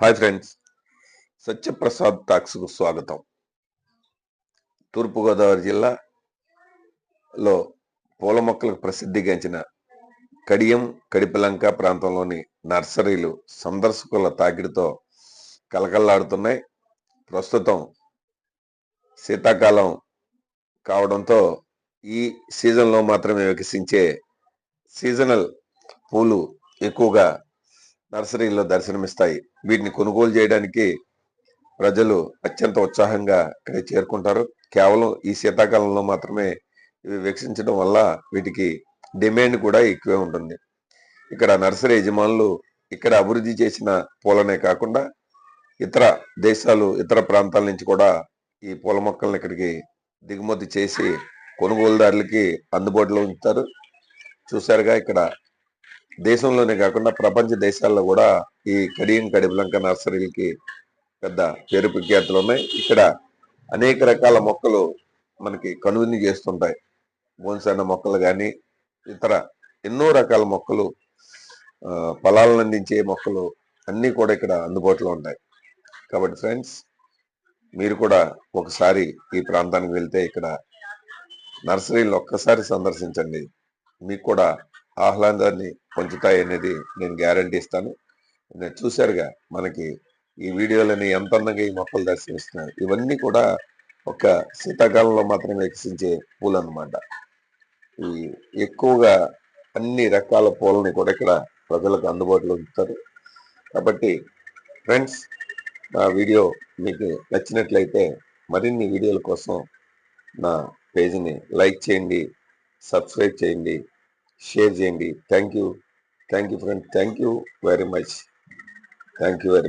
Hi friends Satyaprasad టాక్స్కు స్వాగతం. తూర్పుగోదావరి జిల్లాలో పూల మొక్కలకు ప్రసిద్ధిగాంచిన కడియం కడిపిలంక ప్రాంతంలోని నర్సరీలు సందర్శకుల తాకిడితో కలకల్లాడుతున్నాయి ప్రస్తుతం శీతాకాలం కావడంతో ఈ సీజన్లో మాత్రమే వికసించే సీజనల్ పూలు ఎక్కువగా నర్సరీలో దర్శనమిస్తాయి. వీటిని కొనుగోలు చేయడానికి ప్రజలు అత్యంత ఉత్సాహంగా ఇక్కడ చేరుకుంటారు. కేవలం ఈ శీతాకాలంలో మాత్రమే ఇవి వీక్షించడం వల్ల వీటికి డిమాండ్ కూడా ఎక్కువే ఉంటుంది. ఇక్కడ నర్సరీ యజమానులు ఇక్కడ అభివృద్ధి చేసిన పూలనే కాకుండా ఇతర దేశాలు ఇతర ప్రాంతాల నుంచి కూడా ఈ పూల మొక్కలను ఇక్కడికి దిగుమతి చేసి కొనుగోలుదారులకి అందుబాటులో ఉంచుతారు. చూసారుగా ఇక్కడ దేశంలోనే కాకుండా ప్రపంచ దేశాల్లో కూడా ఈ కడియం కడిబలంక నర్సరీలకి పెద్ద పేరు ప్రఖ్యాతులు ఉన్నాయి. ఇక్కడ అనేక రకాల మొక్కలు మనకి కనువిని చేస్తుంటాయి. బోన్సన్న మొక్కలు కానీ ఇతర ఎన్నో రకాల మొక్కలు ఫలాలను అందించే మొక్కలు అన్నీ కూడా ఇక్కడ అందుబాటులో ఉంటాయి. కాబట్టి ఫ్రెండ్స్ మీరు కూడా ఒకసారి ఈ ప్రాంతానికి వెళ్తే ఇక్కడ నర్సరీలు ఒక్కసారి సందర్శించండి. మీకు కూడా ఆహ్లాదాన్ని పొంచుతాయి అనేది నేను గ్యారంటీ ఇస్తాను. నేను చూశారుగా మనకి ఈ వీడియోలని ఎంత అందంగా ఈ మొక్కలు దర్శనమిస్తున్నాయి. ఇవన్నీ కూడా ఒక శీతాకాలంలో మాత్రమే వికసించే పూలు అనమాట ఈ ఎక్కువగా అన్ని రకాల పూలని కూడా ఇక్కడ ప్రజలకు అందుబాటులో ఉంచుతారు. కాబట్టి ఫ్రెండ్స్ నా వీడియో మీకు నచ్చినట్లయితే మరిన్ని వీడియోల కోసం నా పేజీని లైక్ చేయండి సబ్స్క్రైబ్ చేయండి షేర్ చేయండి. Thank you thank you friend. Thank you very much. Thank you very